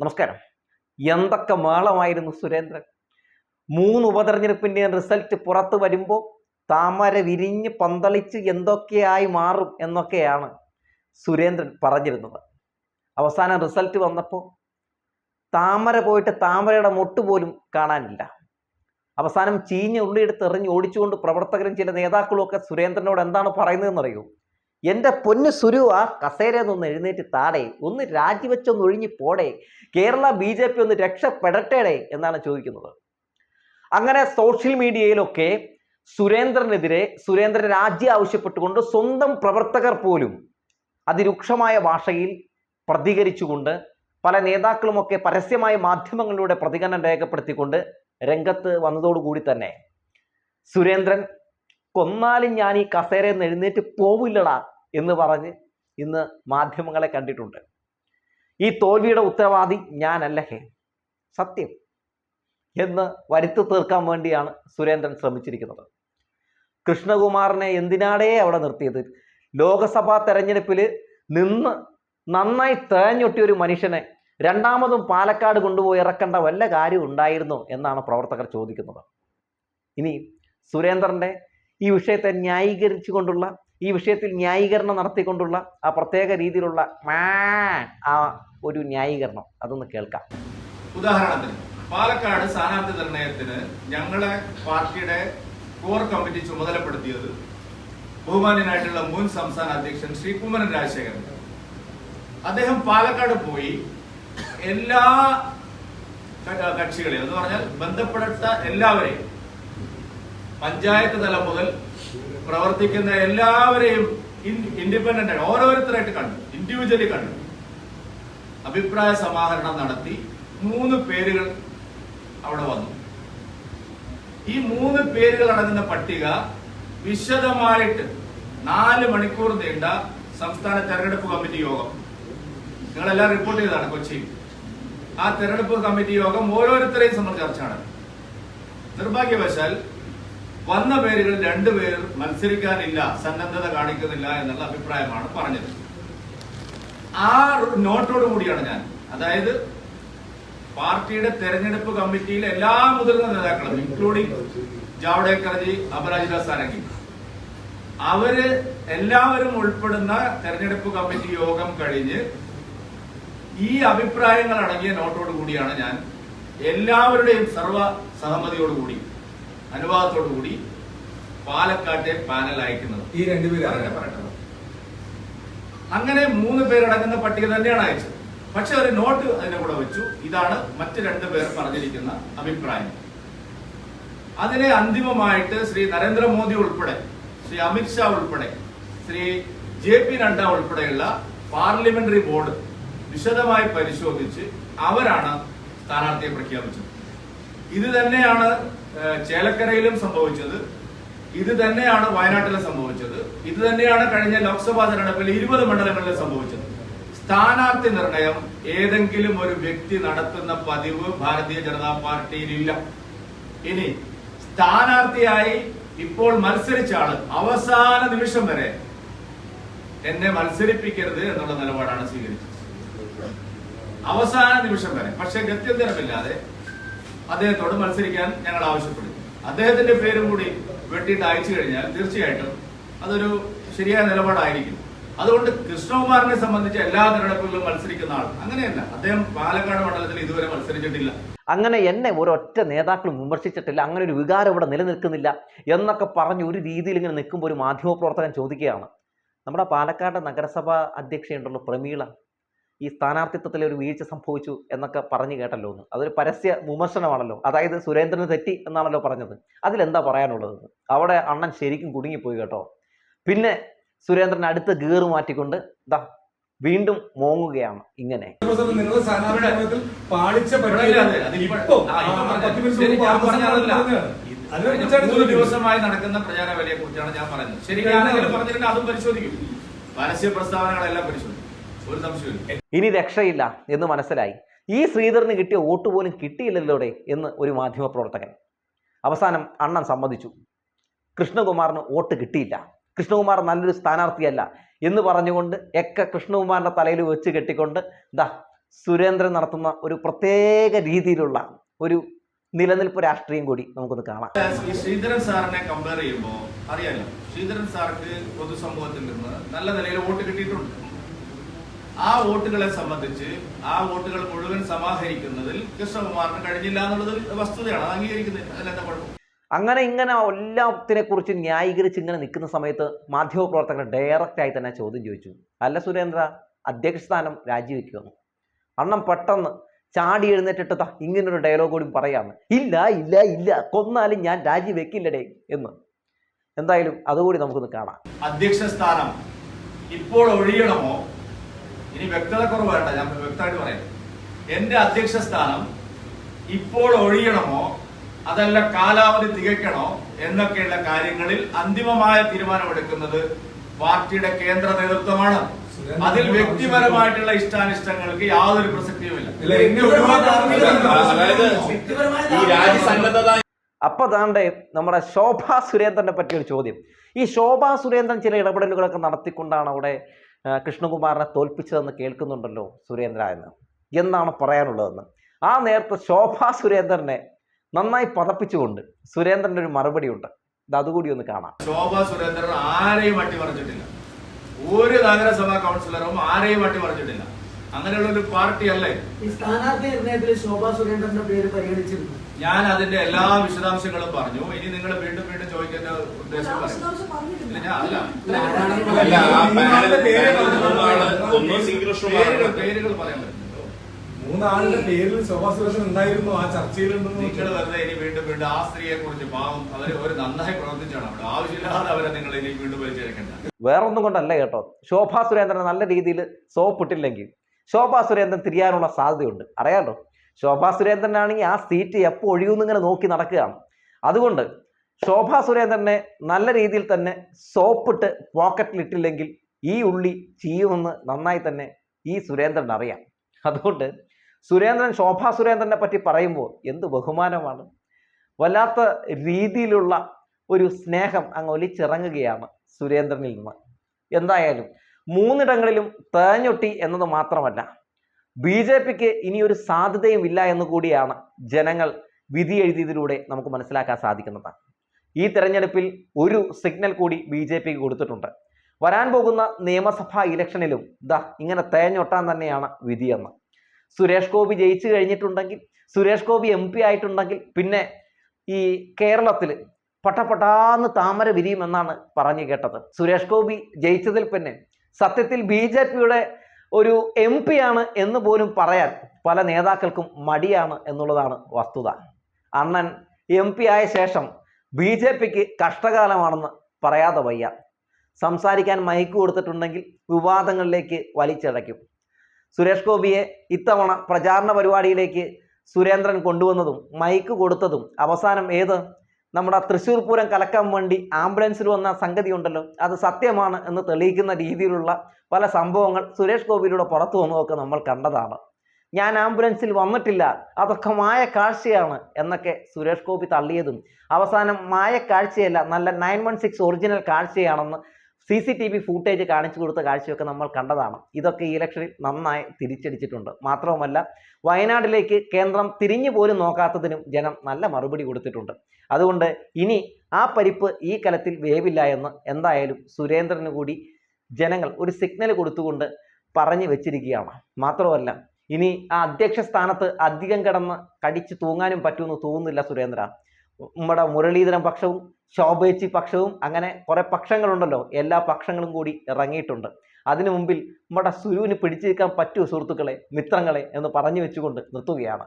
നമസ്കാരം. എന്തൊക്കെ മേളമായിരുന്നു സുരേന്ദ്രൻ? മൂന്ന് ഉപതെരഞ്ഞെടുപ്പിന്റെ റിസൾട്ട് പുറത്തു വരുമ്പോൾ താമര വിരിഞ്ഞ് പന്തളിച്ച് എന്തൊക്കെയായി മാറും എന്നൊക്കെയാണ് സുരേന്ദ്രൻ പറഞ്ഞിരുന്നത്. അവസാന റിസൾട്ട് വന്നപ്പോൾ താമര പോയിട്ട് താമരയുടെ മൊട്ട് പോലും കാണാനില്ല. അവസാനം ചീഞ്ഞ ഉള്ളിയെടുത്ത് എറിഞ്ഞ് ഓടിച്ചുകൊണ്ട് പ്രവർത്തകരും ചില നേതാക്കളും ഒക്കെ സുരേന്ദ്രനോട് എന്താണ് പറയുന്നതെന്നറിയോ? എന്റെ പൊന്ന് സുരു ആ നിന്ന് എഴുന്നേറ്റ് താടേ ഒന്ന് രാജിവെച്ചൊന്ന് ഒഴിഞ്ഞു പോടേ കേരള ബി ജെ പി ഒന്ന് രക്ഷപ്പെടട്ടേടേ എന്നാണ് ചോദിക്കുന്നത്. അങ്ങനെ സോഷ്യൽ മീഡിയയിലൊക്കെ സുരേന്ദ്രനെതിരെ സുരേന്ദ്രൻ രാജി ആവശ്യപ്പെട്ടുകൊണ്ട് സ്വന്തം പ്രവർത്തകർ പോലും അതിരൂക്ഷമായ ഭാഷയിൽ പ്രതികരിച്ചുകൊണ്ട് പല നേതാക്കളുമൊക്കെ പരസ്യമായ മാധ്യമങ്ങളിലൂടെ പ്രതികരണം രേഖപ്പെടുത്തിക്കൊണ്ട് രംഗത്ത് വന്നതോടുകൂടി തന്നെ സുരേന്ദ്രൻ കൊന്നാലും ഞാൻ ഈ കസേരയിൽ നിന്ന് എഴുന്നേറ്റ് പോവില്ലടാ എന്ന് പറഞ്ഞ് ഇന്ന് മാധ്യമങ്ങളെ കണ്ടിട്ടുണ്ട്. ഈ തോൽവിയുടെ ഉത്തരവാദി ഞാനല്ല ഹേ. സത്യം. എന്ന് വരുത്തി തീർക്കാൻ വേണ്ടിയാണ് സുരേന്ദ്രൻ ശ്രമിച്ചിരിക്കുന്നത്. കൃഷ്ണകുമാറിനെ എന്തിനാടേ അവിടെ നിർത്തിയത്? ലോകസഭാ തെരഞ്ഞെടുപ്പിൽ നിന്ന് നന്നായി തേഞ്ഞൊട്ടിയ ഒരു മനുഷ്യനെ രണ്ടാമതും പാലക്കാട് കൊണ്ടുപോയി ഇറക്കേണ്ട വല്ല കാര്യം ഉണ്ടായിരുന്നു എന്നാണ് പ്രവർത്തകർ ചോദിക്കുന്നത്. ഇനി സുരേന്ദ്രന്റെ ഈ വിഷയത്തെ ന്യായീകരിച്ചുകൊണ്ടുള്ള ഈ വിഷയത്തിൽ ന്യായീകരണം നടത്തിക്കൊണ്ടുള്ള ആ പ്രത്യേക രീതിയിലുള്ള ആ ഒരു ന്യായീകരണം. അതൊന്ന് കേൾക്കാം. ഉദാഹരണത്തിന് പാലക്കാട് സ്ഥാനാർത്ഥി നിർണയത്തിന് ഞങ്ങളെ പാർട്ടിയുടെ കോർ കമ്മിറ്റി ചുമതലപ്പെടുത്തിയത് ബഹുമാന്യനായിട്ടുള്ള മുൻ സംസ്ഥാന അധ്യക്ഷൻ ശ്രീ കുമ്മനൻ രാജശേഖരൻ. അദ്ദേഹം പാലക്കാട് പോയി എല്ലാ കക്ഷികളെയും എന്ന് പറഞ്ഞാൽ ബന്ധപ്പെട്ട എല്ലാവരെയും പഞ്ചായത്ത് തലം മുതൽ പ്രവർത്തിക്കുന്ന എല്ലാവരെയും ഇൻഡിപെൻഡന്റ് ആയി ഓരോരുത്തരായിട്ട് കണ്ടു ഇൻഡിവിജ്വലി കണ്ടു. അഭിപ്രായ സമാഹരണം നടത്തി മൂന്ന് പേരുകൾ അവിടെ വന്നു. ഈ മൂന്ന് പേരുകൾ അടങ്ങുന്ന പട്ടിക വിശദമായിട്ട് നാല് മണിക്കൂർ നീണ്ട സംസ്ഥാന തെരഞ്ഞെടുപ്പ് കമ്മിറ്റി യോഗം. നിങ്ങളെല്ലാം റിപ്പോർട്ട് ചെയ്തതാണ് കൊച്ചിയിൽ ആ തെരഞ്ഞെടുപ്പ് കമ്മിറ്റി യോഗം ഓരോരുത്തരെയും സംബന്ധിച്ച് ചർച്ച നടത്തി നിർഭാഗ്യവശാൽ വന്ന പേരുകൾ രണ്ടുപേർ മത്സരിക്കാനില്ല സന്നദ്ധത കാണിക്കുന്നില്ല എന്നുള്ള അഭിപ്രായമാണ് പറഞ്ഞത്. ആ നോട്ടോട് കൂടിയാണ് ഞാൻ. അതായത് പാർട്ടിയുടെ തെരഞ്ഞെടുപ്പ് കമ്മിറ്റിയിലെ എല്ലാ മുതിർന്ന നേതാക്കളും ഇൻക്ലൂഡിംഗ് ജാവ്ഡേക്കർജി അപരാജിത സാരംഗി അവർ എല്ലാവരും ഉൾപ്പെടുന്ന തെരഞ്ഞെടുപ്പ് കമ്മിറ്റി യോഗം കഴിഞ്ഞ് ഈ അഭിപ്രായങ്ങൾ അടങ്ങിയ നോട്ടോട് കൂടിയാണ് ഞാൻ എല്ലാവരുടെയും സർവ സഹമതിയോടുകൂടി അനുവാദത്തോടുകൂടി പാലക്കാട്ടെ പാനൽ അയക്കുന്നത്. ഈ രണ്ടുപേരാണ് അങ്ങനെ പറയട്ടെ. അങ്ങനെ മൂന്ന് പേരടങ്ങുന്ന പട്ടിക തന്നെയാണ് അയച്ചത്. പക്ഷെ ഒരു നോട്ട് അതിന്റെ കൂടെ വെച്ചു. ഇതാണ് മറ്റു രണ്ടു പേർ പറഞ്ഞിരിക്കുന്ന അഭിപ്രായം. അതിനെ അന്തിമമായിട്ട് ശ്രീ നരേന്ദ്രമോദി ഉൾപ്പെടെ ശ്രീ അമിത്ഷാ ഉൾപ്പെടെ ശ്രീ ജെ പി നഡ്ഡ ഉൾപ്പെടെയുള്ള പാർലമെന്ററി ബോർഡ് വിശദമായി പരിശോധിച്ച് അവരാണ് സ്ഥാനാർത്ഥിയെ പ്രഖ്യാപിച്ചത്. ഇത് തന്നെയാണ് ചേലക്കരയിലും സംഭവിച്ചത്. ഇത് തന്നെയാണ് വയനാട്ടിലും സംഭവിച്ചത്. ഇത് തന്നെയാണ് കഴിഞ്ഞ ലോക്സഭാ തെരഞ്ഞെടുപ്പിൽ ഇരുപത് മണ്ഡലങ്ങളിൽ സംഭവിച്ചത്. സ്ഥാനാർത്ഥി നിർണയം ഏതെങ്കിലും ഒരു വ്യക്തി നടത്തുന്ന പതിവ് ഭാരതീയ ജനതാ പാർട്ടിയിലില്ല. ഇനി സ്ഥാനാർത്ഥിയായി ഇപ്പോൾ മത്സരിച്ച ആൾ അവസാന നിമിഷം വരെ എന്നെ മത്സരിപ്പിക്കരുത് എന്നുള്ള നിലപാടാണ് സ്വീകരിച്ചത്. അവസാന നിമിഷം വരെ. പക്ഷെ ഗത്യന്തരമില്ലാതെ അദ്ദേഹത്തോട് മത്സരിക്കാൻ ഞങ്ങൾ ആവശ്യപ്പെടും. അദ്ദേഹത്തിന്റെ പേരും കൂടി വെട്ടിയിട്ട് അയച്ചു കഴിഞ്ഞാൽ തീർച്ചയായിട്ടും അതൊരു ശരിയായ നിലപാടായിരിക്കും. അതുകൊണ്ട് കൃഷ്ണകുമാറിനെ സംബന്ധിച്ച് എല്ലാ തെരഞ്ഞെടുപ്പുകളിലും മത്സരിക്കുന്ന ആൾ അങ്ങനെയല്ല. അദ്ദേഹം പാലക്കാട് മണ്ഡലത്തിൽ ഇതുവരെ മത്സരിച്ചിട്ടില്ല. അങ്ങനെ എന്നെ ഒരൊറ്റ നേതാക്കളും വിമർശിച്ചിട്ടില്ല. അങ്ങനെ ഒരു വികാരം ഇവിടെ നിലനിൽക്കുന്നില്ല എന്നൊക്കെ പറഞ്ഞ് ഒരു രീതിയിൽ ഇങ്ങനെ നിൽക്കുമ്പോൾ ഒരു മാധ്യമപ്രവർത്തകൻ ചോദിക്കുകയാണ്. നമ്മുടെ പാലക്കാട് നഗരസഭാ അധ്യക്ഷയുണ്ടല്ലോ പ്രമീള. ഈ സ്ഥാനാർത്ഥിത്വത്തിൽ ഒരു വീഴ്ച സംഭവിച്ചു എന്നൊക്കെ പറഞ്ഞു കേട്ടല്ലോ എന്ന്. അതൊരു പരസ്യ വിമർശനമാണല്ലോ. അതായത് സുരേന്ദ്രന് തെറ്റി എന്നാണല്ലോ പറഞ്ഞത്. അതിലെന്താ പറയാനുള്ളത്? അവിടെ അണ്ണൻ ശരിക്കും കുടുങ്ങിപ്പോയി കേട്ടോ. പിന്നെ സുരേന്ദ്രൻ അടുത്ത ഗീർ മാറ്റിക്കൊണ്ട് ദാ വീണ്ടും മോങ്ങുകയാണ് ഇങ്ങനെ. ദിവസമായി നടക്കുന്ന പ്രചാര വിലയെ കുറിച്ചാണ് ഞാൻ പറയുന്നത്. ശരിയാണെങ്കിൽ പറഞ്ഞിട്ടുണ്ട് അതും പരിശോധിക്കും. പരസ്യ പ്രസ്താവനകളെല്ലാം പരിശോധിക്കും. ഒരു സംശയമില്ല ഇനി രക്ഷയില്ല എന്ന് മനസ്സിലായി. ഈ ശ്രീധരന് കിട്ടിയ വോട്ട് പോലും കിട്ടിയില്ലല്ലോടെ എന്ന് ഒരു മാധ്യമപ്രവർത്തകൻ അവസാനം അണ്ണൻ സമ്മതിച്ചു. കൃഷ്ണകുമാറിന് വോട്ട് കിട്ടിയില്ല. കൃഷ്ണകുമാർ നല്ലൊരു സ്ഥാനാർത്ഥിയല്ല എന്ന് പറഞ്ഞുകൊണ്ട് ഒക്കെ കൃഷ്ണകുമാറിന്റെ തലയിൽ വെച്ച് കെട്ടിക്കൊണ്ട് ദാ സുരേന്ദ്രൻ നടത്തുന്ന ഒരു പ്രത്യേക രീതിയിലുള്ള ഒരു നിലനിൽപ്പ് രാഷ്ട്രീയം കൂടി നമുക്കൊന്ന് കാണാം. ശ്രീധരൻ സാറിനെ കമ്പയർ ചെയ്യുമ്പോൾ അറിയാലോ ശ്രീധരൻ സാർക്ക് പൊതുസമൂഹത്തിൽ നിന്ന് നല്ല നിലയിൽ വോട്ട് കിട്ടിയിട്ടുണ്ട്. ആ വോട്ടുകളെ സംബന്ധിച്ച് ആ വോട്ടുകൾ മുഴുവൻ സമാഹരിക്കുന്നതിൽ കൃഷ്ണകുമാറിന് കഴിഞ്ഞില്ല എന്നുള്ളത് വസ്തുതയാണ്. അത് അംഗീകരിക്കുന്നത് അതിലെന്താ കുഴപ്പം? അങ്ങനെ ഇങ്ങനെ എല്ലാത്തിനെ കുറിച്ച് ന്യായീകരിച്ച് ഇങ്ങനെ നിൽക്കുന്ന സമയത്ത് മാധ്യമപ്രവർത്തകർ ഡയറക്റ്റ് ആയി തന്നെ ചോദ്യം ചോദിച്ചു. അല്ല സുരേന്ദ്ര അധ്യക്ഷ സ്ഥാനം രാജിവെക്കുമെന്ന് അണ്ണം പെട്ടെന്ന് ചാടി എഴുന്നേറ്റിട്ട് ദാ ഇങ്ങനൊരു ഡയലോഗ് കൂടി പറയാണ്. ഇല്ല ഇല്ല ഇല്ല കൊന്നാലും ഞാൻ രാജിവെക്കില്ലടേ എന്ന്. എന്തായാലും അതുകൂടി നമുക്കൊന്ന് കാണാം. അധ്യക്ഷ സ്ഥാനം ഇപ്പോൾ ഒഴിയണമോ? ഇനി വ്യക്തത കുറവ് ഞാൻ വ്യക്തമായിട്ട് പറയാം. എന്റെ അധ്യക്ഷ സ്ഥാനം ഇപ്പോൾ ഒഴിയണമോ അതല്ല കാലാവധി തികയ്ക്കണോ എന്നൊക്കെയുള്ള കാര്യങ്ങളിൽ അന്തിമമായ തീരുമാനമെടുക്കുന്നത് പാർട്ടിയുടെ കേന്ദ്ര നേതൃത്വമാണ്. അതിൽ വ്യക്തിപരമായിട്ടുള്ള ഇഷ്ടാനിഷ്ടങ്ങൾക്ക് യാതൊരു പ്രസക്തിയുമില്ല അപ്പൊ താണ്ടെ നമ്മുടെ ശോഭാ സുരേന്ദ്രനെ പറ്റിയൊരു ചോദ്യം. ഈ ശോഭാ സുരേന്ദ്രൻ ചില ഇടപെടലുകളൊക്കെ നടത്തിക്കൊണ്ടാണ് അവിടെ കൃഷ്ണകുമാറിനെ തോൽപ്പിച്ചതെന്ന് കേൾക്കുന്നുണ്ടല്ലോ സുരേന്ദ്ര എന്ന്. എന്നാണ് പറയാനുള്ളതെന്ന്. ആ നേരത്തെ ശോഭാ സുരേന്ദ്രനെ നന്നായി പതപ്പിച്ചുകൊണ്ട് സുരേന്ദ്രന്റെ ഒരു മറുപടി ഉണ്ട്. ഇത് അതുകൂടി ഒന്ന് കാണാം. ശോഭാ സുരേന്ദ്രൻ ആരെയും അട്ടിമറിച്ചിട്ടില്ല ഒരു നഗരസഭാ കൗൺസിലറും ആരെയും അട്ടിമറിച്ചിട്ടില്ല അങ്ങനെയുള്ള ഒരു പാർട്ടി അല്ലേ? ഈ സ്ഥാനാർത്ഥി നിർണയത്തിൽ ശോഭാ സുരേന്ദ്രന്റെ പേര് പരിഗണിച്ചിരുന്നു. ഞാൻ അതിന്റെ എല്ലാ വിശദാംശങ്ങളും പറഞ്ഞു. ഇനി നിങ്ങൾ വീണ്ടും വീണ്ടും ചോദിക്കേണ്ട ഉദ്ദേശം പേരുകൾ പറയാൻ മൂന്നാളുടെ പേരിൽ ശോഭാ സുരേഷൻ ഉണ്ടായിരുന്നു ആ ചർച്ചയിലുണ്ടെന്ന് നിങ്ങൾ വെറുതെ ഇനി വീണ്ടും വീണ്ടും ആ സ്ത്രീയെ കുറിച്ച് പാവം അവർ ഒരു നന്നായി പ്രവർത്തിച്ചാണ് അവിടെ. ആവശ്യമില്ലാതെ അവരെ നിങ്ങൾ ഇനി വീണ്ടും വലിച്ചെടുക്കണ്ട വേറൊന്നും കൊണ്ടല്ല കേട്ടോ. ശോഭാ സുരേന്ദ്രൻ നല്ല രീതിയിൽ സോപ്പിട്ടില്ലെങ്കിൽ ശോഭാ സുരേന്ദ്രൻ തിരിയാനുള്ള സാധ്യതയുണ്ട്. അറിയാലോ? ശോഭാ സുരേന്ദ്രനാണെങ്കിൽ ആ സീറ്റ് എപ്പോൾ ഒഴിയുന്നിങ്ങനെ നോക്കി നടക്കുകയാണ്. അതുകൊണ്ട് ശോഭാ സുരേന്ദ്രനെ നല്ല രീതിയിൽ തന്നെ സോപ്പിട്ട് പോക്കറ്റിലിട്ടില്ലെങ്കിൽ ഈ ഉള്ളി ചെയ്യുമെന്ന് നന്നായി തന്നെ ഈ സുരേന്ദ്രൻ അറിയാം. അതുകൊണ്ട് സുരേന്ദ്രൻ ശോഭാ സുരേന്ദ്രനെ പറ്റി പറയുമ്പോൾ എന്ത് ബഹുമാനമാണ്. വല്ലാത്ത രീതിയിലുള്ള ഒരു സ്നേഹം അങ്ങ് ഒലിച്ചിറങ്ങുകയാണ് സുരേന്ദ്രനിൽ നിന്ന്. എന്തായാലും മൂന്നിടങ്ങളിലും തേഞ്ഞൊട്ടി എന്നത് മാത്രമല്ല ബി ജെ പിക്ക് ഇനി ഒരു സാധ്യതയും ഇല്ല എന്ന് കൂടിയാണ് ജനങ്ങൾ വിധി എഴുതിയതിലൂടെ നമുക്ക് മനസ്സിലാക്കാൻ സാധിക്കുന്നത്. ഈ തെരഞ്ഞെടുപ്പിൽ ഒരു സിഗ്നൽ കൂടി ബി ജെ പിക്ക് കൊടുത്തിട്ടുണ്ട്. വരാൻ പോകുന്ന നിയമസഭാ ഇലക്ഷനിലും ദാ ഇങ്ങനെ തേഞ്ഞൊട്ടാൻ തന്നെയാണ് വിധിയെന്ന് സുരേഷ് ഗോപി ജയിച്ചു കഴിഞ്ഞിട്ടുണ്ടെങ്കിൽ സുരേഷ് ഗോപി എം പി ആയിട്ടുണ്ടെങ്കിൽ പിന്നെ ഈ കേരളത്തിൽ പട്ടപ്പെട്ടാന്ന് താമര വിരിയുമെന്നാണ് പറഞ്ഞു കേട്ടത്. സുരേഷ് ഗോപി ജയിച്ചതിൽ പിന്നെ സത്യത്തിൽ ബി ജെ പിയുടെ ഒരു എം പി ആണ് എന്ന് പോലും പറയാൻ പല നേതാക്കൾക്കും മടിയാണ് എന്നുള്ളതാണ് വസ്തുത. അണ്ണൻ എം പി ആയ ശേഷം ബി ജെ പിക്ക് കഷ്ടകാലമാണെന്ന് പറയാതെ വയ്യ. സംസാരിക്കാൻ മയക്ക് കൊടുത്തിട്ടുണ്ടെങ്കിൽ വിവാദങ്ങളിലേക്ക് വലിച്ചടയ്ക്കും സുരേഷ് ഗോപിയെ ഇത്തവണ പ്രചാരണ പരിപാടിയിലേക്ക് സുരേന്ദ്രൻ കൊണ്ടുവന്നതും മയക്ക് കൊടുത്തതും അവസാനം ഏത്? നമ്മുടെ തൃശ്ശൂർ പൂരം കലക്കാൻ വേണ്ടി ആംബുലൻസിൽ വന്ന സംഗതി ഉണ്ടല്ലോ. അത് സത്യമാണ് എന്ന് തെളിയിക്കുന്ന രീതിയിലുള്ള പല സംഭവങ്ങൾ സുരേഷ് ഗോപിയിലൂടെ പുറത്തു വന്നതൊക്കെ നമ്മൾ കണ്ടതാണ്. ഞാൻ ആംബുലൻസിൽ വന്നിട്ടില്ല. അതൊക്കെ മായ കാഴ്ചയാണ് എന്നൊക്കെ സുരേഷ് ഗോപി തള്ളിയതും. അവസാനം മായ കാഴ്ചയല്ല നല്ല nine one six original കാഴ്ചയാണെന്ന് C C T V footage കാണിച്ചു കൊടുത്ത കാഴ്ചയൊക്കെ നമ്മൾ കണ്ടതാണ്. ഇതൊക്കെ ഈ ഇലക്ഷനിൽ നന്നായി തിരിച്ചടിച്ചിട്ടുണ്ട്. മാത്രവുമല്ല വയനാട്ടിലേക്ക് കേന്ദ്രം തിരിഞ്ഞു പോലും നോക്കാത്തതിനും ജനം നല്ല മറുപടി കൊടുത്തിട്ടുണ്ട്. അതുകൊണ്ട് ഇനി ആ പരിപ്പ് ഈ കലത്തിൽ വേവില്ല എന്ന് എന്തായാലും സുരേന്ദ്രന് കൂടി ജനങ്ങൾ ഒരു സിഗ്നൽ കൊടുത്തുകൊണ്ട് പറഞ്ഞു വെച്ചിരിക്കുകയാണ്. മാത്രമല്ല ഇനി ആ അധ്യക്ഷ സ്ഥാനത്ത് അധികം കിടന്ന് കടിച്ചു തൂങ്ങാനും പറ്റുമെന്ന് തോന്നുന്നില്ല സുരേന്ദ്ര. നമ്മുടെ മുരളീധരൻ പക്ഷവും ശോഭേച്ചി പക്ഷവും അങ്ങനെ കുറെ പക്ഷങ്ങളുണ്ടല്ലോ. എല്ലാ പക്ഷങ്ങളും കൂടി ഇറങ്ങിയിട്ടുണ്ട്. അതിനു മുമ്പിൽ നമ്മുടെ സുരുവിന് പിടിച്ചു നിൽക്കാൻ പറ്റുമോ സുഹൃത്തുക്കളെ മിത്രങ്ങളെ എന്ന് പറഞ്ഞു വെച്ചുകൊണ്ട് നിർത്തുകയാണ്.